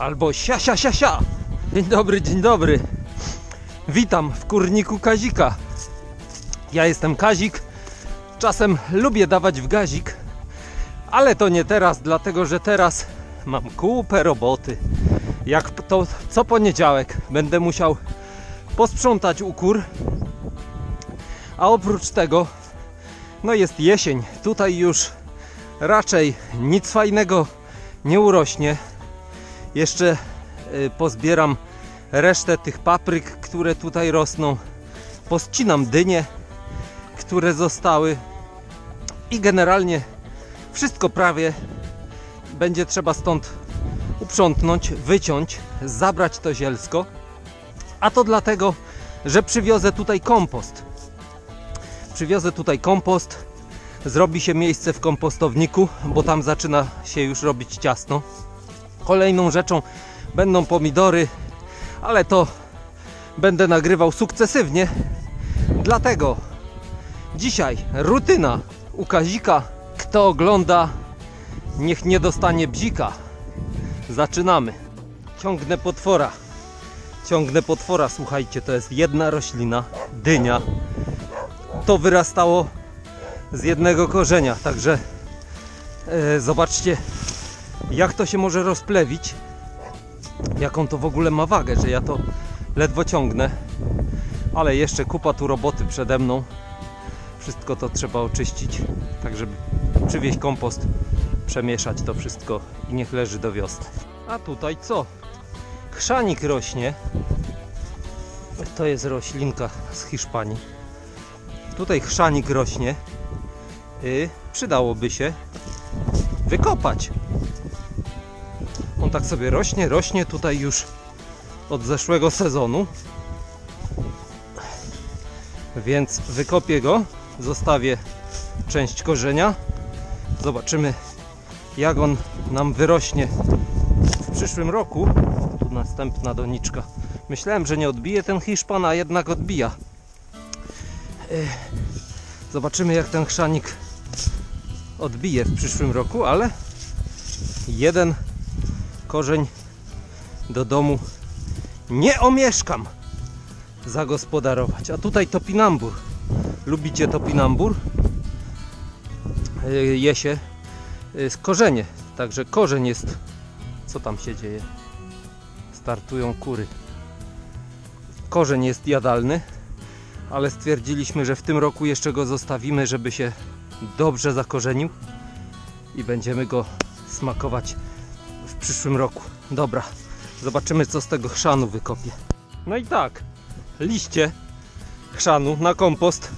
albo sia, sia, sia, sia. Dzień dobry, dzień dobry. Witam w kurniku Kazika. Ja jestem Kazik. Czasem lubię dawać w gazik, ale to nie teraz, dlatego że teraz mam kupę roboty. Jak to co poniedziałek będę musiał posprzątać ukór, a oprócz tego no jest jesień. Tutaj już raczej nic fajnego nie urośnie. Jeszcze y, pozbieram resztę tych papryk, które tutaj rosną. Poscinam dynie, które zostały i generalnie wszystko prawie będzie trzeba stąd uprzątnąć, wyciąć, zabrać to zielsko. A to dlatego, że przywiozę tutaj kompost. Przywiozę tutaj kompost. Zrobi się miejsce w kompostowniku, bo tam zaczyna się już robić ciasno. Kolejną rzeczą będą pomidory, ale to będę nagrywał sukcesywnie. Dlatego dzisiaj rutyna u Kazika. Kto ogląda, niech nie dostanie bzika. Zaczynamy. Ciągnę potwora. Ciągnę potwora, słuchajcie, to jest jedna roślina, dynia. To wyrastało z jednego korzenia, także e, zobaczcie, jak to się może rozplewić. Jaką to w ogóle ma wagę, że ja to ledwo ciągnę. Ale jeszcze kupa tu roboty przede mną. Wszystko to trzeba oczyścić, tak żeby przywieźć kompost, przemieszać to wszystko i niech leży do wiosny. A tutaj co? Chrzanik rośnie. To jest roślinka z Hiszpanii. Tutaj chrzanik rośnie. I przydałoby się wykopać. Tak sobie rośnie, rośnie tutaj już od zeszłego sezonu. Więc wykopię go, zostawię część korzenia. Zobaczymy jak on nam wyrośnie w przyszłym roku. Tu następna doniczka. Myślałem, że nie odbije ten Hiszpan, a jednak odbija. Zobaczymy jak ten chrzanik odbije w przyszłym roku, ale jeden korzeń do domu nie omieszkam zagospodarować. A tutaj topinambur. Lubicie topinambur? Yy, Je się z korzenie. Także korzeń jest. Co tam się dzieje? Startują kury. Korzeń jest jadalny, ale stwierdziliśmy, że w tym roku jeszcze go zostawimy, żeby się dobrze zakorzenił i będziemy go smakować przyszłym roku. Dobra, zobaczymy co z tego chrzanu wykopię. No i tak, liście chrzanu na kompost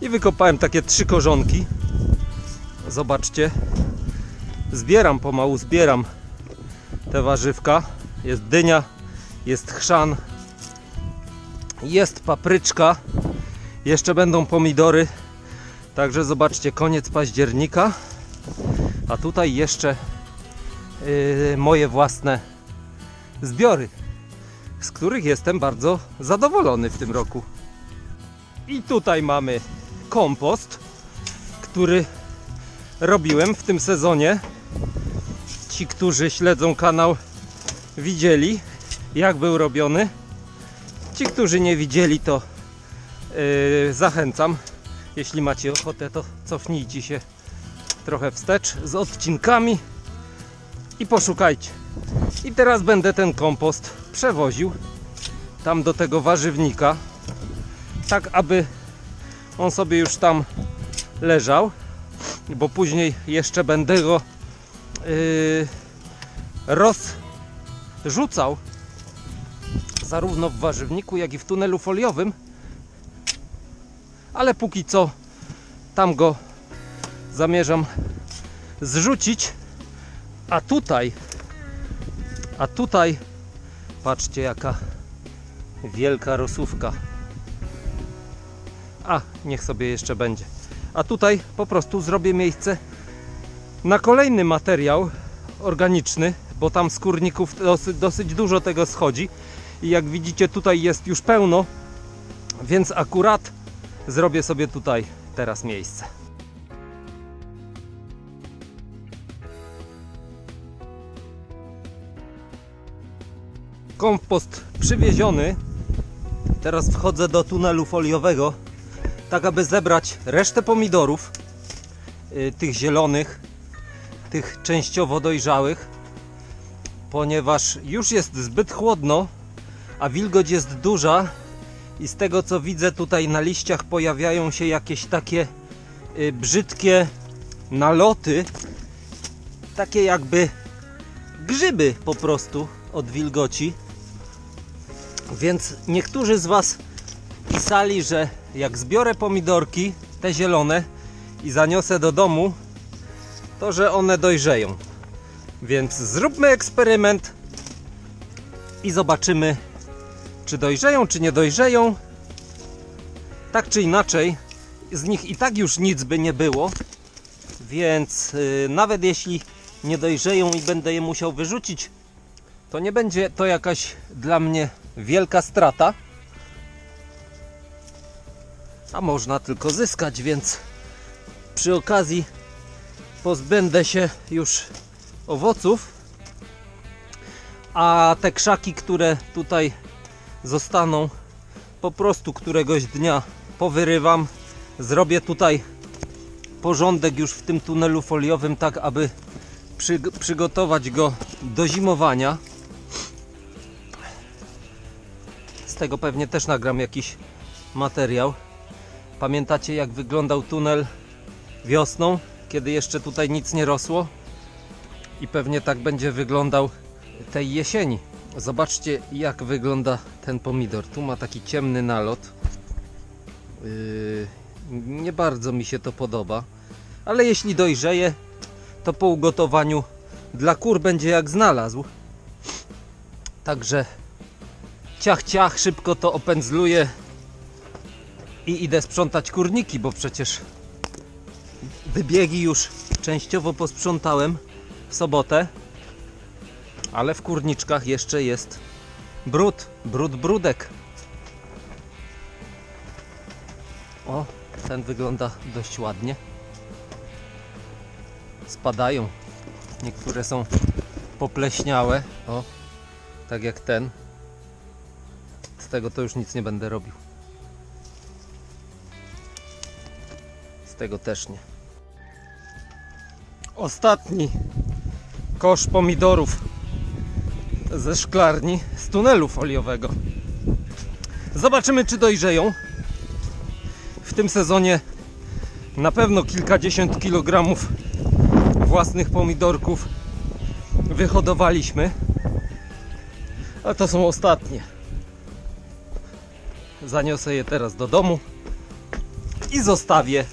i wykopałem takie trzy korzonki. Zobaczcie, zbieram pomału, zbieram te warzywka. Jest dynia, jest chrzan, jest papryczka, jeszcze będą pomidory. Także zobaczcie, koniec października, a tutaj jeszcze moje własne zbiory, z których jestem bardzo zadowolony w tym roku. I tutaj mamy kompost, który robiłem w tym sezonie. Ci, którzy śledzą kanał, widzieli, jak był robiony. Ci, którzy nie widzieli, to yy, zachęcam. Jeśli macie ochotę, to cofnijcie się trochę wstecz z odcinkami i poszukajcie. I teraz będę ten kompost przewoził tam do tego warzywnika, tak aby on sobie już tam leżał, bo później jeszcze będę go yy, rozrzucał zarówno w warzywniku, jak i w tunelu foliowym. Ale póki co tam go zamierzam zrzucić. A tutaj, a tutaj, patrzcie jaka wielka rosówka. A, niech sobie jeszcze będzie. A tutaj po prostu zrobię miejsce na kolejny materiał organiczny, bo tam z kurników dosyć, dosyć dużo tego schodzi. I jak widzicie, tutaj jest już pełno, więc akurat zrobię sobie tutaj teraz miejsce. Kompost przywieziony. Teraz wchodzę do tunelu foliowego, tak aby zebrać resztę pomidorów, y, tych zielonych, tych częściowo dojrzałych, ponieważ już jest zbyt chłodno, a wilgoć jest duża i z tego co widzę tutaj na liściach pojawiają się jakieś takie y, brzydkie naloty, takie jakby grzyby po prostu od wilgoci. Więc niektórzy z Was pisali, że jak zbiorę pomidorki, te zielone, i zaniosę do domu, to że one dojrzeją. Więc zróbmy eksperyment i zobaczymy, czy dojrzeją, czy nie dojrzeją. Tak czy inaczej, z nich i tak już nic by nie było, więc yy, nawet jeśli nie dojrzeją i będę je musiał wyrzucić, to nie będzie to jakaś dla mnie wielka strata. A można tylko zyskać, więc przy okazji pozbędę się już owoców. A te krzaki, które tutaj zostaną, po prostu któregoś dnia powyrywam. Zrobię tutaj porządek już w tym tunelu foliowym, tak aby przy, przygotować go do zimowania. Z tego pewnie też nagram jakiś materiał. Pamiętacie jak wyglądał tunel wiosną, kiedy jeszcze tutaj nic nie rosło? I pewnie tak będzie wyglądał tej jesieni. Zobaczcie jak wygląda ten pomidor. Tu ma taki ciemny nalot. Yy, nie bardzo mi się to podoba. Ale jeśli dojrzeje, to po ugotowaniu dla kur będzie jak znalazł. Także ciach ciach, szybko to opędzluję i idę sprzątać kurniki, bo przecież wybiegi już częściowo posprzątałem w sobotę, ale w kurniczkach jeszcze jest brud, brud, brudek. O, ten wygląda dość ładnie. Spadają. Niektóre są popleśniałe. O, tak jak ten. Z tego to już nic nie będę robił. Z tego też nie. Ostatni kosz pomidorów ze szklarni z tunelu foliowego. Zobaczymy, czy dojrzeją. W tym sezonie na pewno kilkadziesiąt kilogramów własnych pomidorków wyhodowaliśmy. A to są ostatnie. Zaniosę je teraz do domu i zostawię,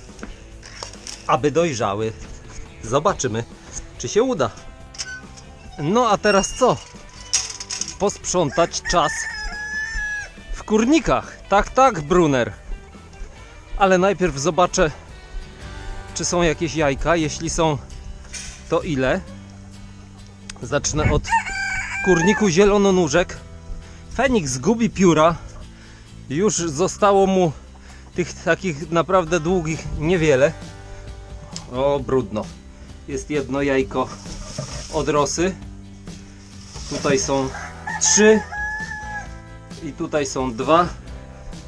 aby dojrzały. Zobaczymy, czy się uda. No a teraz co? Posprzątać czas w kurnikach. Tak, tak, Brunner. Ale najpierw zobaczę, czy są jakieś jajka. Jeśli są, to ile? Zacznę od kurniku zielononóżek. Feniks gubi pióra. Już zostało mu tych takich naprawdę długich niewiele. O, brudno. Jest jedno jajko od rosy. Tutaj są trzy i tutaj są dwa,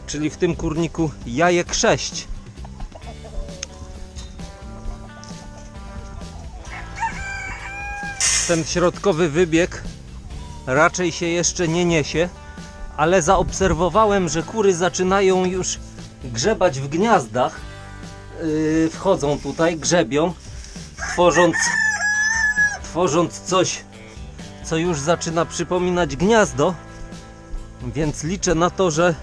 czyli w tym kurniku jajek sześć. Ten środkowy wybieg raczej się jeszcze nie niesie, ale zaobserwowałem, że kury zaczynają już grzebać w gniazdach. Yy, wchodzą tutaj, grzebią, tworząc, tworząc coś, co już zaczyna przypominać gniazdo. Więc liczę na to, że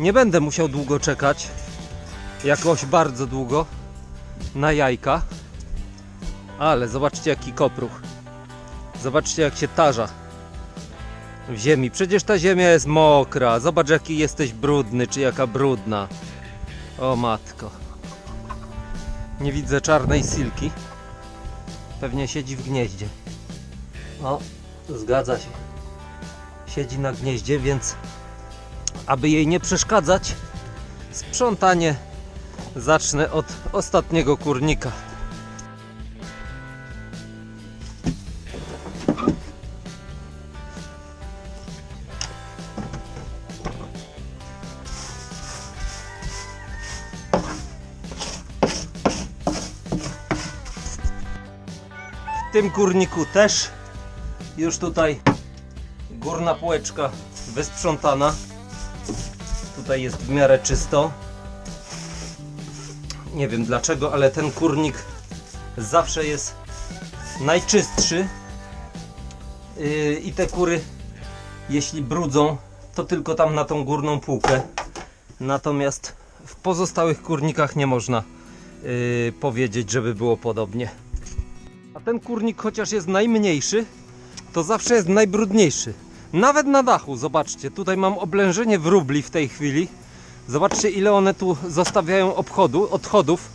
nie będę musiał długo czekać, jakoś bardzo długo, na jajka. Ale zobaczcie jaki kopruch. Zobaczcie jak się tarza w ziemi. Przecież ta ziemia jest mokra. Zobacz jaki jesteś brudny, czy jaka brudna. O matko. Nie widzę czarnej silki. Pewnie siedzi w gnieździe. O, zgadza się. Siedzi na gnieździe, więc aby jej nie przeszkadzać, sprzątanie zacznę od ostatniego kurnika. Tym kurniku też już tutaj górna półeczka wysprzątana. Tutaj jest w miarę czysto. Nie wiem dlaczego, ale ten kurnik zawsze jest najczystszy. Yy, I te kury, jeśli brudzą, to tylko tam na tą górną półkę. Natomiast w pozostałych kurnikach nie można yy, powiedzieć, żeby było podobnie. A ten kurnik, chociaż jest najmniejszy, to zawsze jest najbrudniejszy. Nawet na dachu, zobaczcie, tutaj mam oblężenie wróbli w tej chwili. Zobaczcie, ile one tu zostawiają obchodu, odchodów.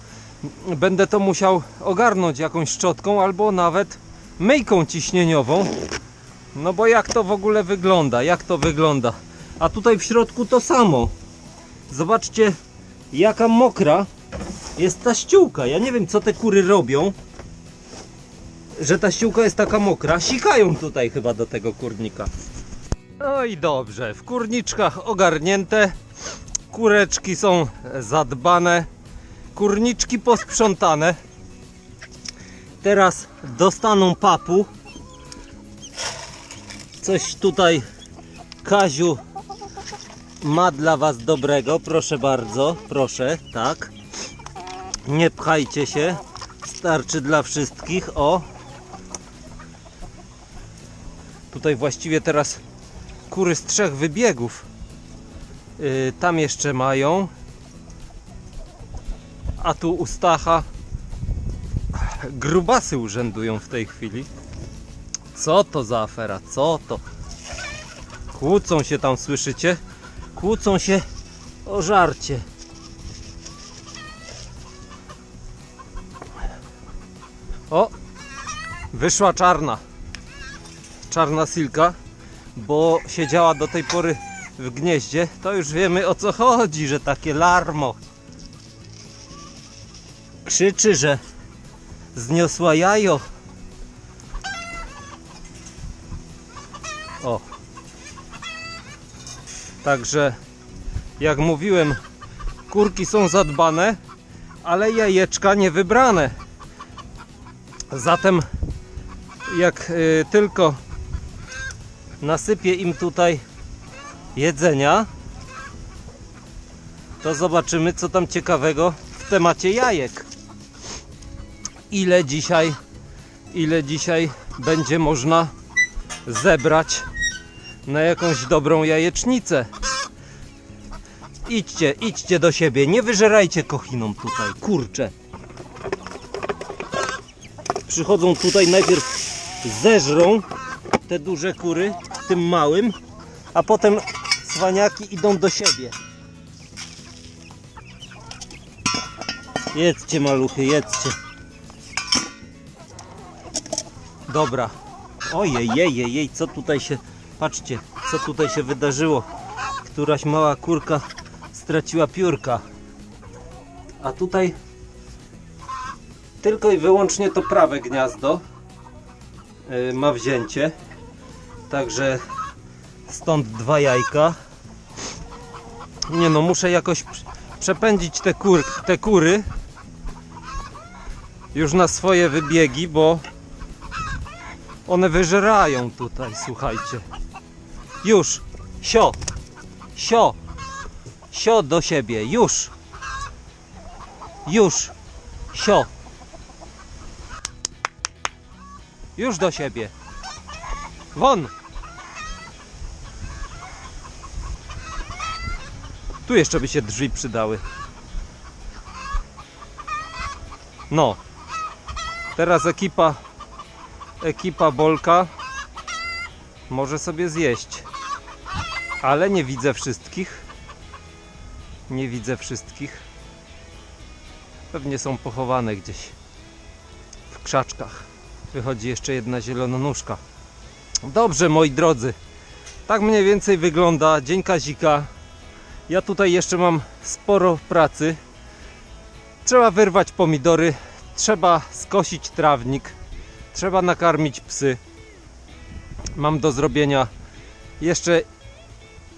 Będę to musiał ogarnąć jakąś szczotką albo nawet myjką ciśnieniową. No bo jak to w ogóle wygląda? Jak to wygląda? A tutaj w środku to samo. Zobaczcie, jaka mokra jest ta ściółka. Ja nie wiem, co te kury robią, że ta ściółka jest taka mokra. Sikają tutaj chyba do tego kurnika. No i dobrze, w kurniczkach ogarnięte. Kureczki są zadbane. Kurniczki posprzątane. Teraz dostaną papu. Coś tutaj Kaziu ma dla Was dobrego. Proszę bardzo, proszę, tak. Nie pchajcie się. Starczy dla wszystkich. O. Tutaj właściwie teraz kury z trzech wybiegów. Yy, tam jeszcze mają. A tu u Stacha grubasy urzędują w tej chwili. Co to za afera? Co to? Kłócą się tam, słyszycie? Kłócą się o żarcie. O! Wyszła czarna. Czarna silka, bo siedziała do tej pory w gnieździe. To już wiemy o co chodzi, że takie larmo. Krzyczy, że zniosła jajo. O. Także jak mówiłem, kurki są zadbane, ale jajeczka nie wybrane. Zatem jak y, tylko nasypię im tutaj jedzenia, to zobaczymy co tam ciekawego w temacie jajek. Ile dzisiaj ile dzisiaj będzie można zebrać na jakąś dobrą jajecznicę. Idźcie, idźcie do siebie, nie wyżerajcie kochinom tutaj, kurczę. Przychodzą tutaj najpierw zeżrą te duże kury tym małym, a potem cwaniaki idą do siebie. Jedzcie maluchy, jedzcie. Dobra. Ojej, jej, jej, co tutaj się... Patrzcie, co tutaj się wydarzyło. Któraś mała kurka straciła piórka. A tutaj tylko i wyłącznie to prawe gniazdo yy, ma wzięcie. Także stąd dwa jajka. Nie no, muszę jakoś prze- przepędzić te, kur, te kury już na swoje wybiegi, bo one wyżerają tutaj, słuchajcie. Już. Sio. Sio. Sio do siebie. Już. Już. Sio. Już do siebie. Won. Tu jeszcze by się drzwi przydały. No. Teraz ekipa ekipa Bolka może sobie zjeść. Ale nie widzę wszystkich. Nie widzę wszystkich. Pewnie są pochowane gdzieś w krzaczkach. Wychodzi jeszcze jedna zielononóżka. Dobrze, moi drodzy. Tak mniej więcej wygląda Dzień Kazika. Ja tutaj jeszcze mam sporo pracy. Trzeba wyrwać pomidory, trzeba skosić trawnik, trzeba nakarmić psy. Mam do zrobienia jeszcze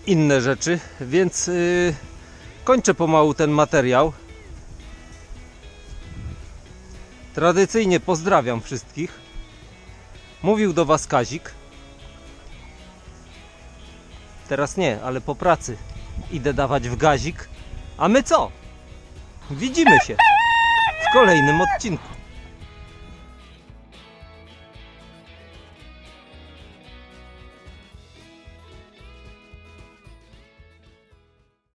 inne rzeczy, więc yy, kończę pomału ten materiał. Tradycyjnie pozdrawiam wszystkich. Mówił do Was Kazik. Teraz nie, ale po pracy idę dawać w gazik. A my co? Widzimy się w kolejnym odcinku.